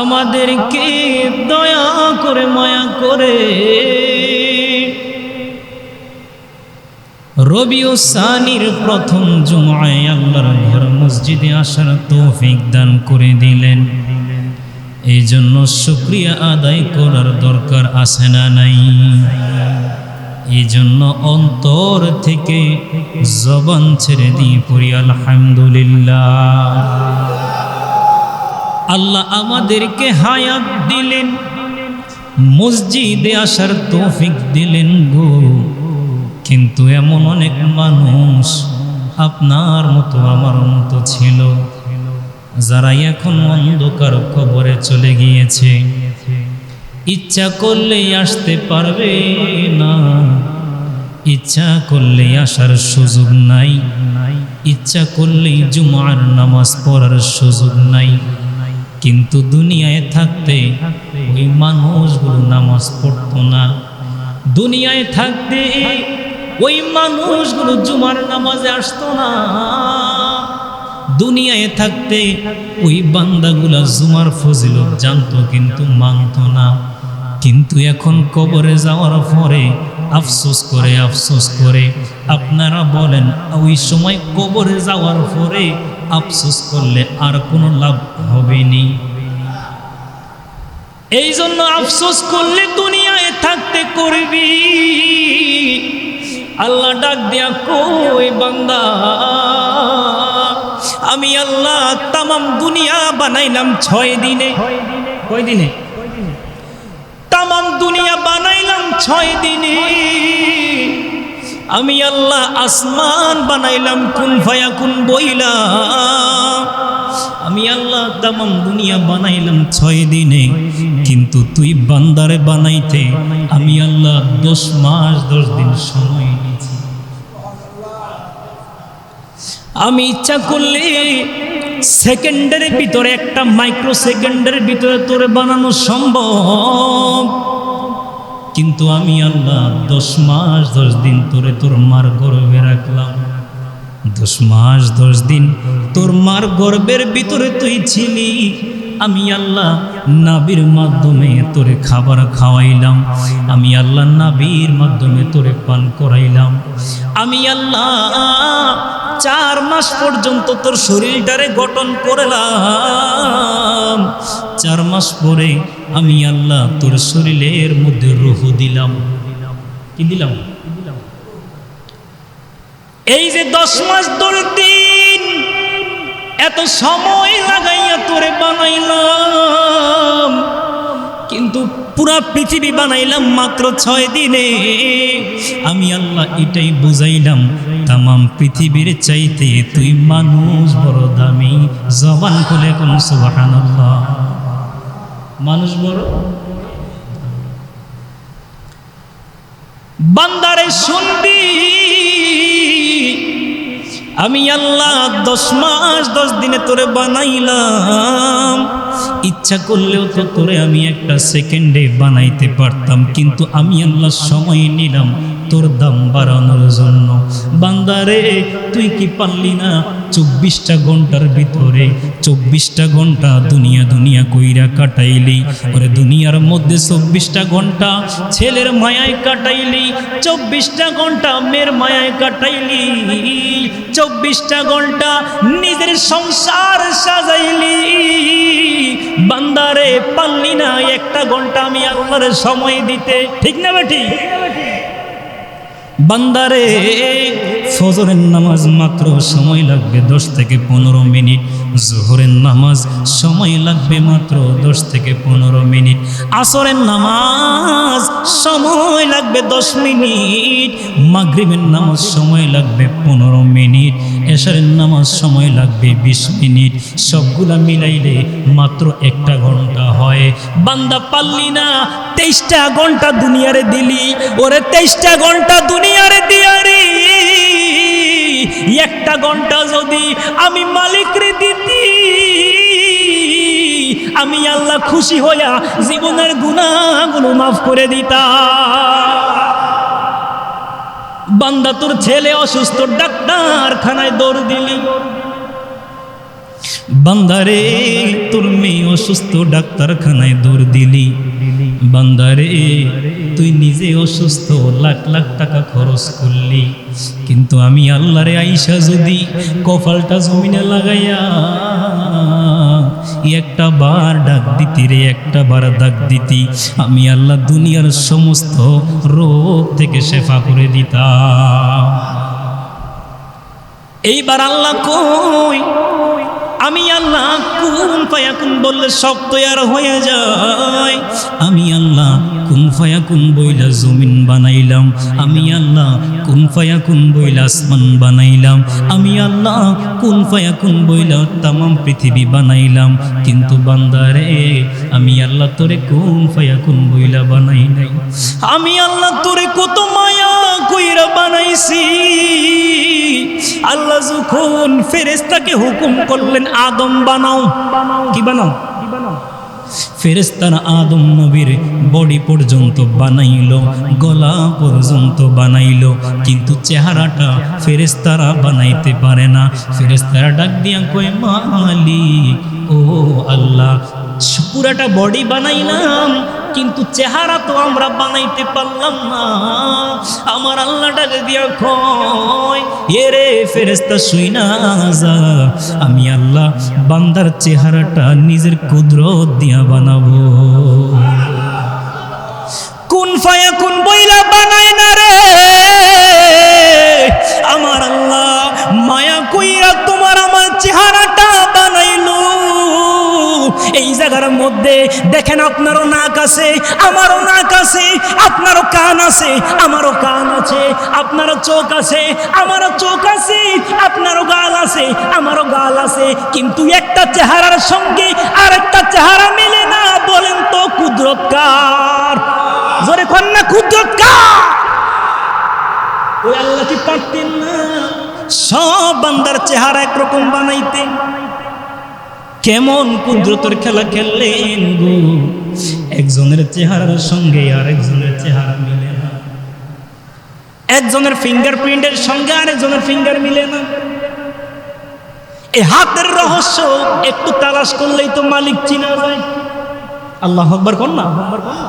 আমাদেরকে দয়া করে মায়া করে। রবিউ সানির প্রথম জুমায় আল্লাহর ঘর মসজিদে আসার তৌফিক দান করে দিলেন। এই জন্য শুক্রিয়া আদায় করার দরকার আছে না নাই। এই জন্য অন্তর থেকে জবান ছেড়ে দিয়ে পড়ি, আলহামদুলিল্লাহ। আল্লাহ আমাদেরকে হায়াত দিলেন, মসজিদে আসার তৌফিক দিলেন গো। কিন্তু এমন অনেক মানুষ আপনার মতো, আমার মতো ছিল, যারা এখন অন্ধকার কবরে চলে গিয়েছে। ইচ্ছা করলেই আসতে পারবে না, ইচ্ছা করলেই আসার সুযোগ নাই, ইচ্ছা করলেই জুমার নামাজ পড়ার সুযোগ নাই। কিন্তু দুনিয়ায় থাকতে ওই মানুষগুলো নামাজ পড়তো না। দুনিয়ায় থাকতে ওই মানুষগুলো জুমার নামাজে আসতো না। দুনিয়ায় থাকতে ওই বান্দাগুলা জুমার ফজিলত জানতো কিন্তু মানতো না। কিন্তু এখন কবরে যাওয়ার পরে আফসোস করে আফসোস করে আপনারা বলেন, ওই সময় কবরে যাওয়ার পরে আফসোস করলে আর কোনো লাভ হবে নি এই জন্য আফসোস করলে দুনিয়ায় থাকতে করবি। আল্লাহ ডাক দিয়া কই বান্দা, আমি আল্লাহ তামাম দুনিয়া বানাইলাম ছয় দিনে। কয় দিনে? তামাম দুনিয়া বানাইলাম ছয় দিনে। আমি আল্লাহ আসমান বানাইলাম, কোন ফায়া কোন বইলা। আমি আল্লাহ তামাম দুনিয়া বানাইলাম ছয় দিনে, কিন্তু তুই বান্দারে বানাইতে আমি আল্লাহ দশ মাস, দশ দিন সময় আমি ইচ্ছা করলে সেকেন্ডের ভিতরে একটা মাইক্রো সেকেন্ডের ভিতরে তোরে বানানো সম্ভব। কিন্তু আমি আল্লাহ দশ মাস, দশ দিন তোরে তোর মার গর্বে রাখলাম। দশ মাস, দশ দিন তোর মার গর্বের ভিতরে তুই ছিলি। আমি আল্লাহ নাবির মাধ্যমে তোরে খাবার খাওয়াইলাম। আমি আল্লাহ নাবির মাধ্যমে তোরে পান করাইলাম। আমি আল্লাহ চার মাস পর্যন্ত তোর শরীরটারে গঠন করলাম। চার মাস পরে আমি আল্লাহ তোর শরীরের মধ্যে রুহ দিলাম। কি দিলাম? এই যে দশ মাস দিন এত সময় লাগাইয়া তোরে বানাইলাম। কিন্তু পুরা পৃথিবী বানাইলাম মাত্র ছয় দিনে। আমি আল্লাহ এটাই বুঝাইলাম, তামাম পৃথিবীর চাইতে তুই মানুষ বড় দামি। জবান খুলে কোন সুবাহান মানুষ বড়? বান্দারে শুনবি। আমি আল্লাহ দশ মাস দশ দিনে তোরে বানাইলাম। ইচ্ছা করলেও তো তোরে আমি একটা সেকেন্ডে বানাইতে পারতাম। কিন্তু আমি আল্লাহ সময় নিলাম তোর দাম বাড়ানোর জন্য। বান্দারে তুই কি পারলি না চব্বিশটা ঘণ্টার ভিতরে, চব্বিশটা ঘণ্টা দুনিয়া দুনিয়া কইরা কাটাইলি? ওরে দুনিয়ার মধ্যে চব্বিশটা ঘণ্টা ছেলের মায়ায় কাটাইলি, চব্বিশটা ঘণ্টা মেয়ের মায়ায় কাটাইলি, চব্বিশটা ঘণ্টা নিজের সংসার সাজাইলি। বান্দারে পারলি না, একটা ঘণ্টা আমি আল্লাহরে সময় দিতে। ঠিক না বেটি? বান্দারে ফজরের নামাজ মাত্র সময় লাগবে, দশ থেকে পনেরো মিনিট। জোহরের নামাজ সময় লাগবে মাত্র দশ থেকে পনেরো মিনিট। আসরের নামাজ সময় লাগবে দশ মিনিট। মাগরিবের নামাজ সময় লাগবে পনেরো মিনিট। এশারের নামাজ সময় লাগবে বিশ মিনিট। সবগুলা মিলাইলে মাত্র একটা ঘণ্টা হয়। বান্দা পারলি না, তেইশটা ঘণ্টা দুনিয়ারে দিলি। ওরে তেইশটা ঘণ্টা দুনিয়ারে দিয়ারি একটা ঘণ্টা যদি আমি মালিকরে দিতি, আমি আল্লাহ খুশি হইয়া জীবনের গুণাগুলো মাফ করে দিতা বান্দা তোর ছেলে অসুস্থ, ডাক্তারখানায় দৌড় দিলি। বান্দারে, তোর মেয়ে অসুস্থ, ডাক্তারখানায় দৌড় দিলি। বান্দারে, তুই নিজে অসুস্থ, লাখ লাখ টাকা খরচ করলি। কিন্তু আমি আল্লাহরে আইসা যদি কপালটা জমিনে লাগাইয়া একটা বার ডাক দিতি রে, একটা বার ডাক দিতি, আমি আল্লাহ দুনিয়ার সমস্ত রোগ থেকে শেফা করে দিতাম। এইবার আল্লাহ কই কুন ফায়াকুন বললে সব তৈয়ার হয়ে যায়। আমি আল্লাহ কুন ফায়াকুন বইলা জমিন বানাইলাম। আমি আল্লাহ কুন ফায়াকুন বইলা আসমান বানাইলাম। আমি আল্লাহ কুন ফায়াকুন বইলা তামাম পৃথিবী বানাইলাম। কিন্তু বান্দারে, আমি আল্লাহ তোরে কুন ফায়াকুন বইলা বানাই নাই। আমি আল্লাহ তোরে কত মায়া কইরা বানাইছি। আল্লাহ যখন ফেরেস্তাকে হুকুম করলেন, আদম বানাও। কি বানাও? ফেরেস্তারা আদম নবীর বডি পর্যন্ত বানাইলো, গলা পর্যন্ত বানাইলো, কিন্তু চেহারাটা ফেরেস্তারা বানাইতে পারে না। ফেরেস্তারা ডাক দিয়া কয়, মালিক, ও আল্লাহ, পুরাটা বডি বানাইলাম, কিন্তু চেহারা তো আমরা বানাইতে পারলাম না। আমার আল্লাহ ডাক দিয়া কয় এরে ফেরেস্তা শুই না আমি আল্লাহ বান্দার চেহারাটা নিজের কুদরত দিয়া বানাবো। কোন ফায়া কোন বইলা বানায় দেখেন আপনারও নাক আছে, আমারও নাক আছে, আপনারও কান আছে, আমারও কান আছে, আপনারও চোখ আছে, আমারও চোখ আছে, আপনারও গাল আছে, আমারও গাল আছে। কিন্তু একটা চেহারার সঙ্গে আর একটা চেহারা মেলে না, বলেন তো কুদরত কার জোরে কন না কুদরত কার ওই আল্লাহ কি পারতেন না? সব বান্দার চেহারা একরকম বানাইতে কেমন কুদরতের খেলা খেললেন গো? একজনের চেহারার সঙ্গে আর একজনের চেহারা মিলে না। একজনের ফিঙ্গারপ্রিন্টের সঙ্গে আর একজনের ফিঙ্গার মিলে না। এই হাতের রহস্য একটু তালাশ করলেই তো মালিক চিনা যায়। আল্লাহ হকবার কর না হকবার কর না।